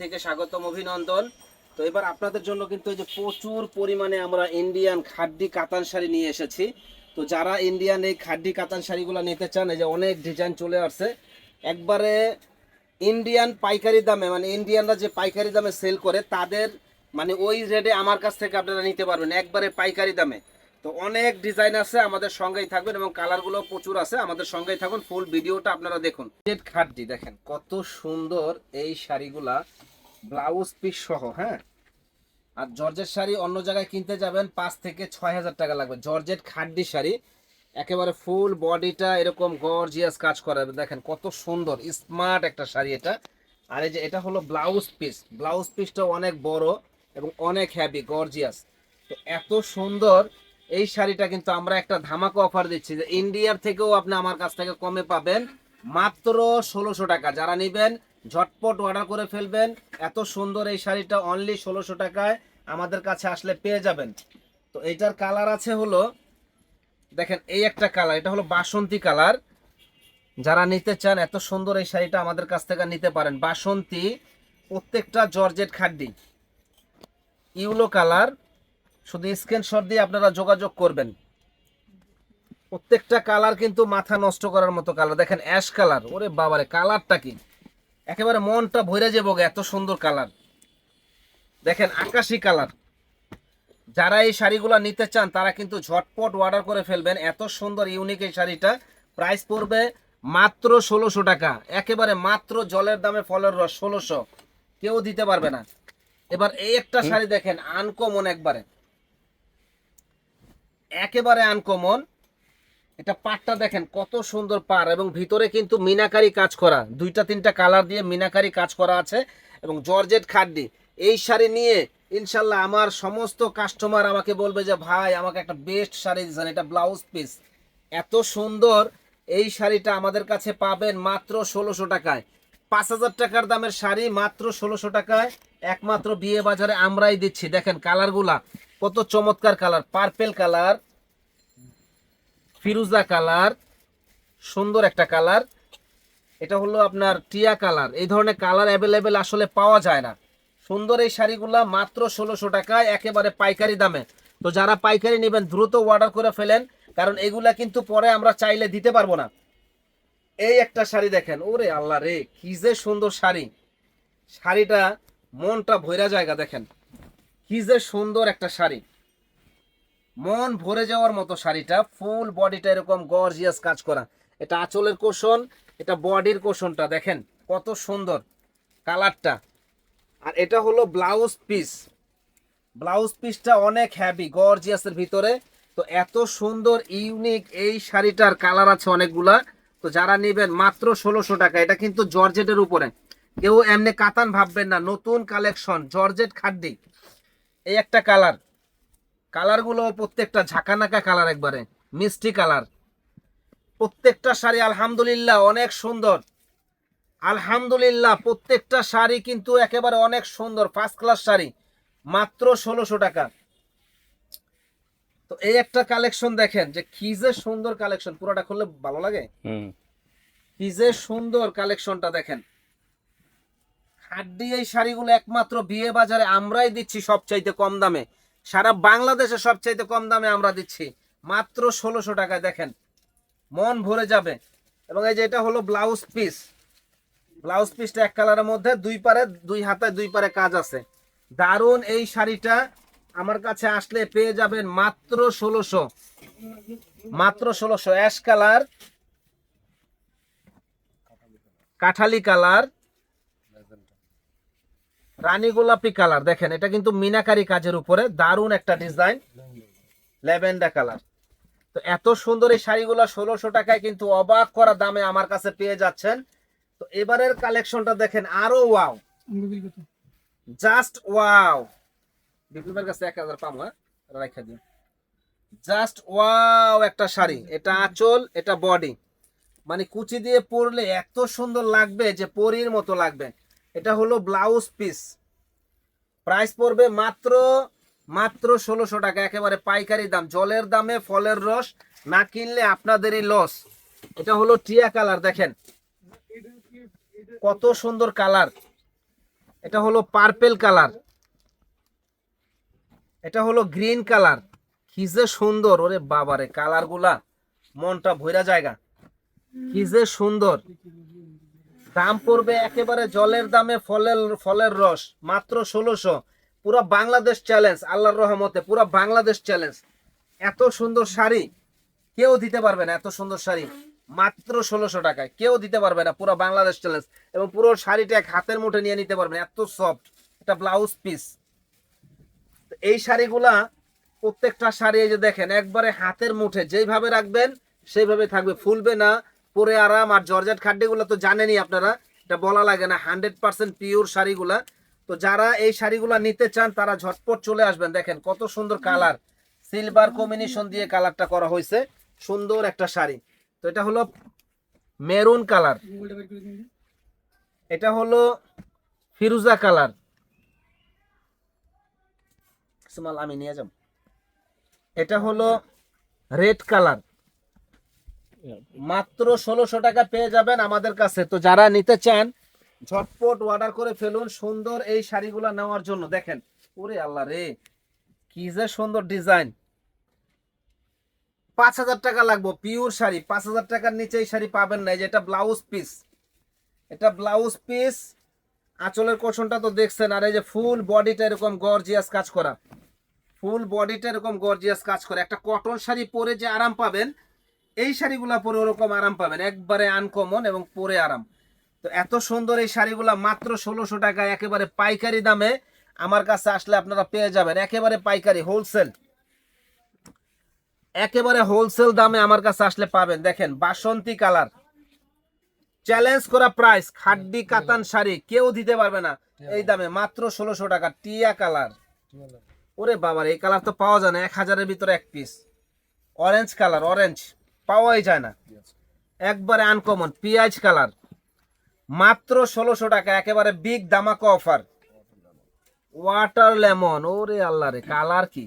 থেকে স্বাগতম অভিনন্দন। তো এবার আপনাদের জন্য কিন্তু এই যে প্রচুর পরিমাণে আমরা ইন্ডিয়ান খাড্ডি কাতান শাড়ি নিয়ে এসেছি। তো যারা ইন্ডিয়ান এই খাড্ডি কাতান শাড়িগুলো নিতে চান, এই যে অনেক ডিজাইন চলে আসছে। একবারে ইন্ডিয়ান পাইকারি দামে মানে ইন্ডিয়ানরা যে পাইকারি দামে সেল করে, তাদের মানে ওই রেটে আমার কাছ থেকে আপনারা নিতে পারবেন, একবারে পাইকারি দামে। তো অনেক ডিজাইন আছে, আমাদের সঙ্গেই থাকবেন এবং কালারগুলো প্রচুর আছে, আমাদের সঙ্গেই থাকুন ফুল ভিডিওটা আপনারা দেখুন। খাড্ডি, দেখেন কত সুন্দর এই শাড়িগুলা। ব্লাউজ পিস সহ হ্যাঁ? আর জর্জেট শাড়ি অন্য জায়গায় কিনতে যাবেন, পাঁচ থেকে ছয় হাজার টাকা লাগবে। জর্জেট খাড্ডি শাড়ি, একেবারে ফুল বডিটা এরকম গর্জিয়াস কাজ করা। দেখেন কত সুন্দর স্মার্ট একটা শাড়ি এটা। আর এই যে এটা হলো ব্লাউজ পিস ব্লাউজ পিসটা অনেক বড় এবং অনেক হ্যাভি গর্জিয়াস তো এত সুন্দর, এই শাড়িটা কিন্তু আমরা একটা ধামাকা অফার দিচ্ছি যে ইন্ডিয়ার থেকেও আপনি আমার কাছ থেকে কমে পাবেন মাত্র ষোলোশো টাকা। যারা নেবেন ঝটপট অর্ডার করে ফেলবেন। এত সুন্দর এই শাড়িটা অনলি ষোলোশো টাকায় আমাদের কাছে আসলে পেয়ে যাবেন। তো এইটার কালার আছে হলো, দেখেন এই একটা কালার এটা হলো বাসন্তী কালার যারা নিতে চান, এত সুন্দর এই শাড়িটা আমাদের কাছ থেকে নিতে পারেন। বাসন্তী, প্রত্যেকটা জর্জেট খাড্ডি। ইউলো কালার শুধু স্ক্রিনশট দিয়ে আপনারা যোগাযোগ করবেন। প্রত্যেকটা কালার কিন্তু মাথা নষ্ট করার মতো কালার দেখেন অ্যাশ কালার ওরে বাবারে কালারটা কি? একেবারে মনটা ভরে যাব এত সুন্দর কালার। দেখেন আকাশি কালার। যারা এই শাড়িগুলো নিতে চান তারা কিন্তু ঝটপট অর্ডার করে ফেলবেন। এত সুন্দর ইউনিক এই শাড়িটা। প্রাইস পড়বে মাত্র ষোলোশো টাকা। একেবারে মাত্র জলের দামে ফলের রস ষোলোশো। কেউ দিতে পারবে না। এবার এই একটা শাড়ি দেখেন আনকমন একবারে। একেবারে আনকমন। এটা পাটটা দেখেন, কত সুন্দর পার এবং ভিতরে কিন্তু মিনাকারি কাজ করা। দুইটা, তিনটা কালার দিয়ে মিনাকারি কাজ করা আছে এবং জর্জেট খাড্ডি। এই শাড়ি নিয়ে ইনশাল্লাহ আমার সমস্ত কাস্টমার আমাকে বলবে যে, ভাই, আমাকে একটা বেস্ট শাড়ি দিয়েছেন, এটা ব্লাউজ পিস এত সুন্দর এই শাড়িটা আমাদের কাছে পাবেন মাত্র ষোলোশো টাকায়। পাঁচ হাজার টাকার দামের শাড়ি মাত্র ষোলোশো টাকায়। একমাত্র বিয়ে বাজারে আমরাই দিচ্ছি। দেখেন কালারগুলা, কত চমৎকার কালার পার্পেল কালার। ফিরুজা কালার, সুন্দর একটা কালার। এটা হলো আপনার টিয়া কালার। এই ধরনের কালার অ্যাভেলেবেল আসলে পাওয়া যায় না। সুন্দর এই শাড়িগুলা মাত্র ষোলোশো টাকায় একেবারে পাইকারি দামে। তো যারা পাইকারি নেবেন, দ্রুত অর্ডার করে ফেলেন, কারণ এগুলা কিন্তু পরে আমরা চাইলে দিতে পারব না। এই একটা শাড়ি দেখেন, ওরে আল্লাহ রে, কি যে সুন্দর শাড়ি। শাড়িটা মনটা ভৈরা জায়গা দেখেন। কি যে সুন্দর একটা শাড়ি। মন ভরে যাওয়ার মতো শাড়িটা ফুল বডিটা এরকম গর্জিয়াস কাজ করা। এটা আঁচলের কোষণ এটা বডির কোষণটা দেখেন কত সুন্দর কালারটা। আর এটা হলো ব্লাউজ পিস ব্লাউজ পিসটা অনেক হ্যাভি গর্জিয়াসের ভিতরে। তো এত সুন্দর ইউনিক এই শাড়িটার কালার আছে অনেকগুলা। তো যারা নেবেন মাত্র ষোলোশো টাকা, এটা কিন্তু জর্জেটের উপরে। কেউ এমনি কাতান ভাববেন না, নতুন কালেকশন জর্জেট খাড্ডি এই একটা কালার কালারগুলো প্রত্যেকটা ঝাঁকানাকা কালার একবারে মিষ্টি কালার। প্রত্যেকটা শাড়ি আলহামদুলিল্লাহ অনেক সুন্দর। আলহামদুলিল্লাহ প্রত্যেকটা শাড়ি কিন্তু একেবারে অনেক সুন্দর ফার্স্ট ক্লাস শাড়ি মাত্র ষোলোশো টাকা। তো এই একটা কালেকশন দেখেন যে কি যে সুন্দর কালেকশন পুরোটা খুললে ভালো লাগে? হুম। কি যে সুন্দর কালেকশনটা দেখেন। হাড্ডি এই শাড়িগুলো একমাত্র বিয়ে বাজারে আমরাই দিচ্ছি সবচাইতে কম দামে। সারা বাংলাদেশে সবচাইতে কম দামে আমরা দিচ্ছি। মাত্র ষোলোশো টাকায় দেখেন, মন ভরে যাবে। এবং এই যে এটা হলো ব্লাউজ পিস। ব্লাউজ পিসটা এক কালারের মধ্যে, দুই পারে, দুই হাতে, দুই পারে কাজ আছে। দারুণ এই শাড়িটা আমার কাছে আসলে পেয়ে যাবেন মাত্র ষোলোশো। মাত্র ষোলোশো। অ্যাশ কালার, কাঠালি কালার। রানী গোলাপি কালার, দেখেন, এটা কিন্তু মিনাকারি কাজের উপরে দারুণ একটা ডিজাইন ল্যাভেন্ডার কালার। তো এত সুন্দর এই শাড়িগুলো ষোলোশো টাকায় কিন্তু অবাক করা দামে আমার কাছে পেয়ে যাচ্ছেন। তো এবারের কালেকশনটা দেখেন, আরও ওয়াও। Just wow. বিপ্লবের কাছে এক হাজার পাবো হ্যাঁ? রাখা দিন। জাস্ট ওয়াও একটা শাড়ি, এটা আঁচল, এটা বডি। মানে কুচি দিয়ে পরলে এত সুন্দর লাগবে যে পরির মতো লাগবে। এটা হলো ব্লাউজ পিস। প্রাইস পড়বে মাত্র মাত্র ষোলোশো টাকা, একেবারে পাইকারি দাম। জলের দামে ফলের রস না কিনলে আপনাদেরই লস এটা হলো টিয়া কালার, দেখেন। কত সুন্দর কালার। এটা হলো পার্পেল কালার। এটা হলো গ্রিন কালার। কি যে সুন্দর, ওরে বাবারে কালারগুলা মনটা ভৈরা জায়গা। কি যে সুন্দর। দাম পড়বে একেবারে জলের দামে ফলের ফলের রস, মাত্র ষোলোশো। পুরো বাংলাদেশ চ্যালেঞ্জ আল্লাহর রহমতে, পুরো বাংলাদেশ চ্যালেঞ্জ এত সুন্দর শাড়ি, কেউ দিতে পারবে না এত সুন্দর শাড়ি। মাত্র ষোলোশো টাকায়, কেউ দিতে পারবে না পুরো বাংলাদেশ চ্যালেঞ্জ এবং পুরো শাড়িটা এক হাতের মুঠে নিয়ে নিতে পারবেন এত সফট এটা ব্লাউজ পিস এই শাড়িগুলা, প্রত্যেকটা শাড়ি এই যে দেখেন, একবারে হাতের মুঠে, যেইভাবে রাখবেন, সেইভাবে থাকবে। ফুলবে না পরে আরাম আর জর্জেট খাড্ডিগুলো তো জানেনই আপনারা, এটা বলা লাগে না, হান্ড্রেড পার্সেন্ট পিওর শাড়িগুলা। তো যারা এই শাড়িগুলো নিতে চান, তারা ঝটপট চলে আসবেন, দেখেন কত সুন্দর কালার। সিলভার কম্বিনেশন দিয়ে কালারটা করা হয়েছে, সুন্দর একটা শাড়ি। তো এটা হলো মেরুন কালার। এটা হলো ফিরুজা কালার। আমি নিয়ে যাব। এটা হলো রেড কালার। মাত্র ষোলোশো টাকা পেয়ে যাবেন আমাদের কাছে। তো যারা নিতে চান, ঝটপট অর্ডার করে ফেলুন সুন্দর এই শাড়িগুলো নেওয়ার জন্য। দেখেন, ওরে আল্লাহ রে, কি যে সুন্দর ডিজাইন পাঁচ হাজার টাকা লাগবো পিওর শাড়ি। পাঁচ হাজার টাকার নিচে এই শাড়ি পাবেন না এটা ব্লাউজ পিস এটা ব্লাউজ পিস আঁচলের কোশনটা তো দেখছেন, আর এই যে ফুল বডিটা এরকম গর্জিয়াস কাজ করা। ফুল বডিটা এরকম গর্জিয়াস কাজ করে। একটা কটন শাড়ি পরে যে আরাম পাবেন এই শাড়িগুলা পরে ওরকম আরাম পাবেন। একবারে আনকমন এবং পরে আরাম। তো এত সুন্দর এই শাড়িগুলা মাত্র ষোলোশো টাকা, একেবারে পাইকারি দামে আমার কাছে আসলে আপনারা পেয়ে যাবেন। একেবারে পাইকারি হোলসেল একেবারে হোলসেল দামে আমার কাছে আসলে পাবেন। দেখেন, বাসন্তী কালার। চ্যালেঞ্জ করা প্রাইস খাড্ডি কাতান শাড়ি, কেউ দিতে পারবে না এই দামে। মাত্র ষোলোশো টাকা, টিয়া কালার। ওরে বাবার, এই কালার তো পাওয়া যায় না, এক হাজারের ভিতরে এক পিস অরেঞ্জ কালার অরেঞ্জ পাওয়াই যায় না। একবারে আনকমন পিঁয়াজ কালার মাত্র ষোলোশো টাকা, একেবারে বিগ দামাকা অফার ওয়াটার লেমন ওরে আল্লাহ রে কালার কি?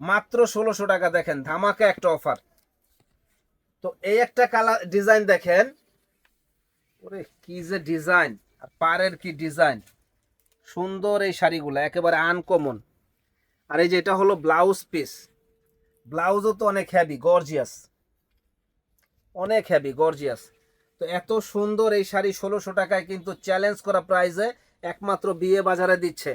মাত্র ষোলোশো টাকা দেখেন, ধামাকা একটা অফার তো এই একটা কালার ডিজাইন দেখেন। ওরে, কি যে ডিজাইন আর পাড়ের কি ডিজাইন সুন্দর এই শাড়িগুলো, একেবারে আনকমন আর এই যে এটা হলো ব্লাউজ পিস ব্লাউজও তো অনেক হ্যাভি গর্জিয়াস অনেক হ্যাভি গর্জিয়াস তো এত সুন্দর এই শাড়ি ষোলোশো টাকায় কিন্তু চ্যালেঞ্জ করা প্রাইসে একমাত্র বিয়ে বাজারে দিচ্ছে।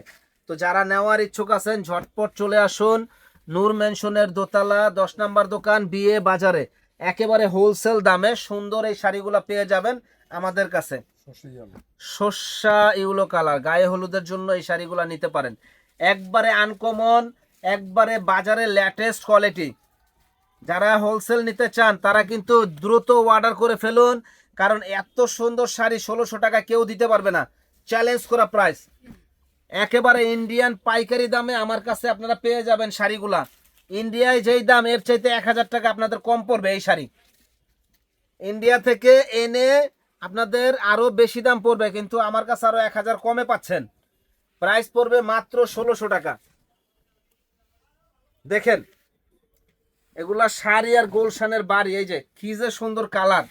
তো যারা নেওয়ার ইচ্ছুক আছেন ঝটপট চলে আসুন নূর মেনশনের দোতলা দশ নম্বর দোকান বিয়ে বাজারে। একেবারে হোলসেল দামে সুন্দর এই শাড়িগুলো পেয়ে যাবেন আমাদের কাছে। শস্যা ইউলো কালার গায়ে হলুদের জন্য এই শাড়িগুলো নিতে পারেন। একবারে আনকমন একবারে বাজারে লেটেস্ট কোয়ালিটি যারা হোলসেল নিতে চান, তারা কিন্তু দ্রুত অর্ডার করে ফেলুন, কারণ এত সুন্দর শাড়ি ষোলোশো টাকা কেউ দিতে পারবে না। চ্যালেঞ্জ করা প্রাইস একেবারে ইন্ডিয়ান পাইকারি দামে আমার কাছে আপনারা পেয়ে যাবেন শাড়িগুলা। ইন্ডিয়ায় যেই দাম, এর চাইতে এক হাজার টাকা আপনাদের কম পড়বে এই শাড়ি। ইন্ডিয়া থেকে এনে আপনাদের আরও বেশি দাম পড়বে, কিন্তু আমার কাছে আরও এক হাজার কমে পাচ্ছেন। প্রাইস পড়বে মাত্র ষোলোশো টাকা। দেখেন এগুলা শাড়ি আর গোলশানের বাড়ি, এই যে কি যে সুন্দর কালার।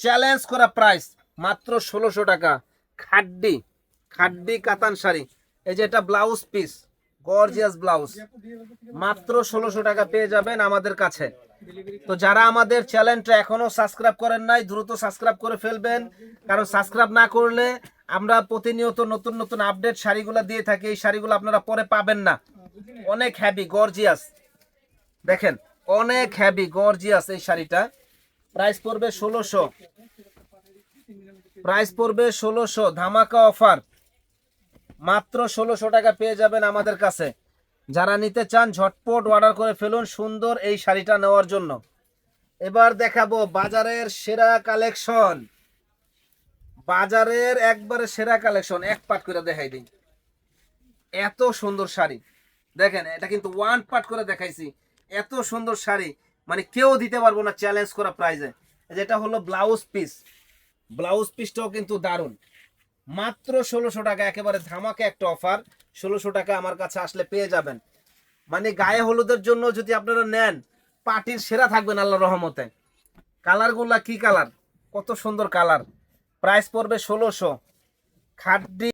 চ্যালেঞ্জ করা প্রাইস মাত্র ষোলোশো টাকা। খাড্ডি খাড্ডি কাতান শাড়ি। এই যে এটা ব্লাউজ পিস গর্জিয়াস ব্লাউজ মাত্র ষোলোশো টাকা পেয়ে যাবেন আমাদের কাছে। তো যারা আমাদের চ্যানেলটা এখনও সাবস্ক্রাইব করেন নাই, দ্রুত সাবস্ক্রাইব করে ফেলবেন। কারণ সাবস্ক্রাইব না করলে আমরা প্রতিনিয়ত নতুন নতুন আপডেট শাড়িগুলো দিয়ে থাকি। এই শাড়িগুলো আপনারা পরে পাবেন না। অনেক হ্যাভি গর্জিয়াস দেখেন, অনেক হ্যাভি গর্জিয়াস এই শাড়িটা। প্রাইস পড়বে ষোলোশো। প্রাইস পড়বে ষোলোশো, ধামাকা অফার মাত্র ষোলোশো টাকা পেয়ে যাবেন আমাদের কাছে। যারা নিতে চান, ঝটপট অর্ডার করে ফেলুন সুন্দর এই শাড়িটা নেওয়ার জন্য। এবার দেখাবো বাজারের সেরা কালেকশন বাজারের একবারে সেরা কালেকশন এক পাট করে দেখাই দিই। এত সুন্দর শাড়ি। দেখেন, এটা কিন্তু ওয়ান পার্ট করে দেখাইছি। এত সুন্দর শাড়ি। মানে কেউ দিতে পারব না চ্যালেঞ্জ করা প্রাইজে যেটা হলো ব্লাউজ পিস ব্লাউজ পিসটাও কিন্তু দারুণ। মাত্র ষোলোশো টাকা, একেবারে ধামাকে একটা অফার ষোলোশো টাকা আমার কাছে আসলে পেয়ে যাবেন। মানে গায়ে হলুদের জন্য যদি আপনারা নেন পার্টির সেরা থাকবেন আল্লাহ রহমতে। কালারগুলা কি কালার কত সুন্দর কালার প্রাইস পড়বে ষোলোশো। খাড্ডি